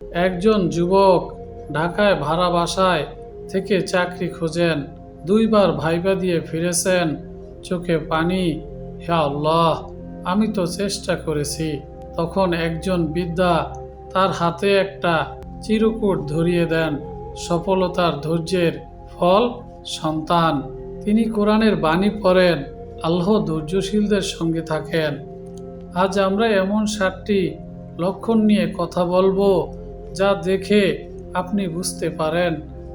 একজন যুবক ঢাকায় ভাড়া বাসায় থেকে চাকরি খোঁজেন। দুইবার ভাইবা দিয়ে ফিরেছেন, চোখে পানি, হে আল্লাহ, আমি তো চেষ্টা করেছি। তখন একজন বিদ্যা তার হাতে একটা চিরকুট ধরিয়ে দেন, সফলতার ধৈর্যের ফল, সন্তান। তিনি কোরআনের বাণী পড়েন, আল্লাহ ধৈর্যশীলদের সঙ্গে থাকেন। আজ আমরা এমন সাতটি লক্ষণ নিয়ে কথা বলব যা দেখে আপনি বুঝতে পারেন,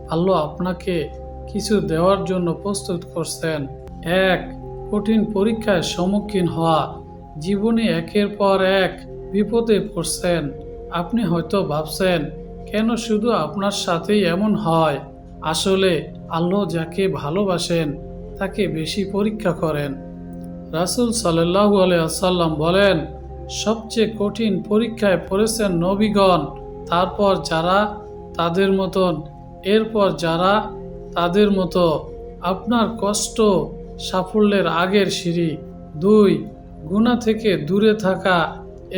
আল্লাহ আপনাকে কিছু দেওয়ার জন্য প্রস্তুত করছেন। এক, কঠিন পরীক্ষায় সম্মুখীন হওয়া। জীবনে একের পর এক বিপদে পড়ছেন। আপনি হয়তো ভাবছেন, কেন শুধু আপনার সাথেই এমন হয়? আসলে আল্লাহ যাকে ভালোবাসেন, তাকে বেশি পরীক্ষা করেন। রাসুল সাল্লাহু আসাল্লাম বলেন, সবচেয়ে কঠিন পরীক্ষায় পড়েছেন নবীগণ। তারপর যারা তাদের মতন, এরপর যারা তাদের মতো। আপনার কষ্ট সাফল্যের আগের সিঁড়ি। দুই গুণা থেকে দূরে থাকা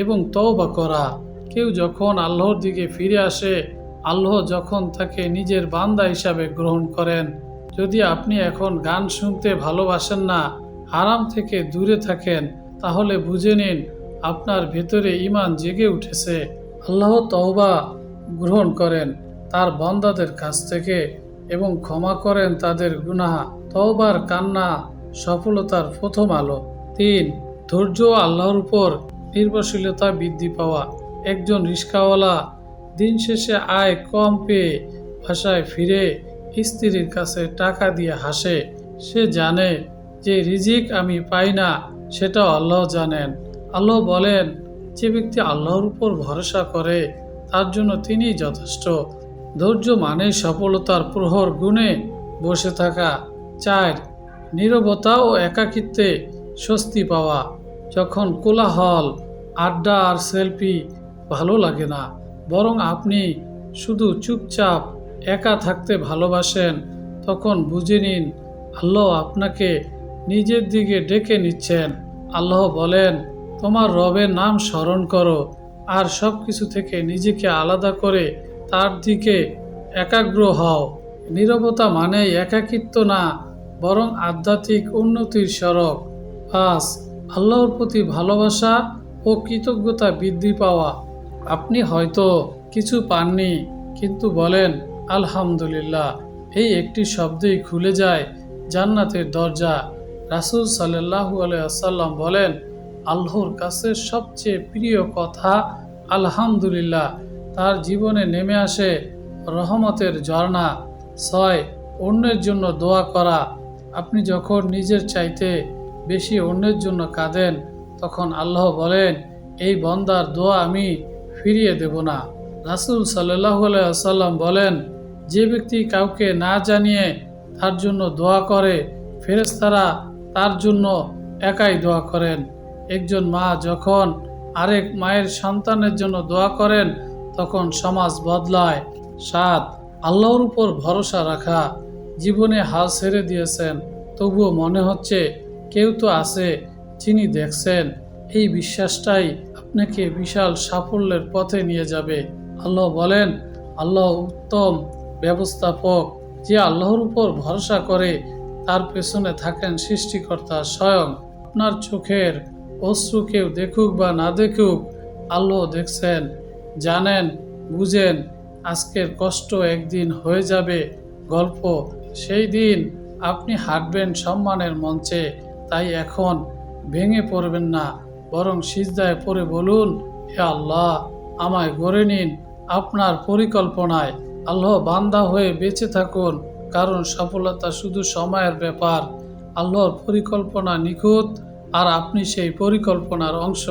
এবং তওবা করা। কেউ যখন আল্লাহর দিকে ফিরে আসে, আল্লাহ যখন তাকে নিজের বান্দা হিসাবে গ্রহণ করেন। যদি আপনি এখন গান শুনতে ভালোবাসেন না আরাম থেকে দূরে থাকেন, তাহলে বুঝে নিন, আপনার ভেতরে ইমান জেগে উঠেছে। আল্লাহ তওবা গ্রহণ করেন তার বন্দাদের কাছ থেকে এবং ক্ষমা করেন তাদের গুনাহা। তওবার কান্না সফলতার প্রথম আলো। তিন, ধৈর্য আল্লাহর উপর নির্ভরশীলতা বৃদ্ধি পাওয়া। একজন রিস্কাওয়ালা দিন শেষে আয় কম পেয়ে ভাষায় ফিরে স্ত্রীর কাছে টাকা দিয়ে হাসে। সে জানে যে রিজিক আমি পাই না সেটা আল্লাহ জানেন। আল্লাহ বলেন যে ব্যক্তি আল্লাহর উপর ভরসা করে, তার জন্য তিনিই যথেষ্ট। ধৈর্য মানে সফলতার প্রহর গুণে বসে থাকা। চার, নীরবতা ও একাকিত্বে স্বস্তি পাওয়া। যখন কোলাহল, আড্ডা আর সেলফি ভালো লাগে না, বরং আপনি শুধু চুপচাপ একা থাকতে ভালোবাসেন, তখন বুঝে নিন, আল্লাহ আপনাকে নিজের দিকে ডেকে নিচ্ছেন। আল্লাহ বলেন তোমার রবের নাম স্মরণ করো, আর সব কিছু থেকে নিজেকে আলাদা করে তার দিকে একাগ্র হও। নীরবতা মানে একাকিত্ব না, বরং আধ্যাত্মিক উন্নতির সড়ক পাঁচ, আল্লাহর প্রতি ভালোবাসা ও কৃতজ্ঞতা বৃদ্ধি পাওয়া। আপনি হয়তো কিছু পাননি, কিন্তু বলেন, আলহামদুলিল্লাহ। এই একটি শব্দেই খুলে যায় জান্নাতের দরজা। রাসুল সাল্লাহু আসাল্লাম বলেন আল্লাহর কাছে সবচেয়ে প্রিয় কথা, আলহামদুলিল্লাহ, তার জীবনে নেমে আসে রহমতের ঝর্ণা। ছয়, অন্যের জন্য দোয়া করা। আপনি যখন নিজের চাইতে বেশি অন্যের জন্য কাঁদেন, তখন আল্লাহ বলেন, এই বন্দার দোয়া আমি ফিরিয়ে দেব না। রাসুল সাল্লাহ আসাল্লাম বলেন, যে ব্যক্তি কাউকে না জানিয়ে তার জন্য দোয়া করে ফেরেস্তারা তার জন্য একাই দোয়া করেন। একজন মা যখন আরেক মায়ের সন্তানের জন্য দোয়া করেন, তখন সমাজ বদলায়। সাত, আল্লাহর উপর ভরসা রাখা। জীবনে হাল ছেড়ে দিয়েছেন, তবুও মনে হচ্ছে কেউ তো আছে যিনি দেখছেন। এই বিশ্বাসটাই আপনাকে বিশাল সাফল্যের পথে নিয়ে যাবে। আল্লাহ বলেন, আল্লাহ উত্তম ব্যবস্থাপক। যে আল্লাহর উপর ভরসা করে, তার পেছনে থাকেন সৃষ্টিকর্তা স্বয়ং। আপনার চোখের অশ্রু কেউ দেখুক বা না দেখুক আল্লাহ দেখছেন, জানেন, বুঝেন, আজকের কষ্ট একদিন হয়ে যাবে, গল্প সেই দিন আপনি হাঁটবেন সম্মানের মঞ্চে, তাই এখন ভেঙে পড়বেন না, বরং সিজদায় পড়ে বলুন, হে আল্লাহ, আমায় গড়ে নিন আপনার পরিকল্পনায়, আল্লাহ বান্দা হয়ে বেঁচে থাকুন, কারণ সফলতা শুধু সময়ের ব্যাপার, আল্লাহর পরিকল্পনা নিখুঁত আর আপনি সেই পরিকল্পনার অংশ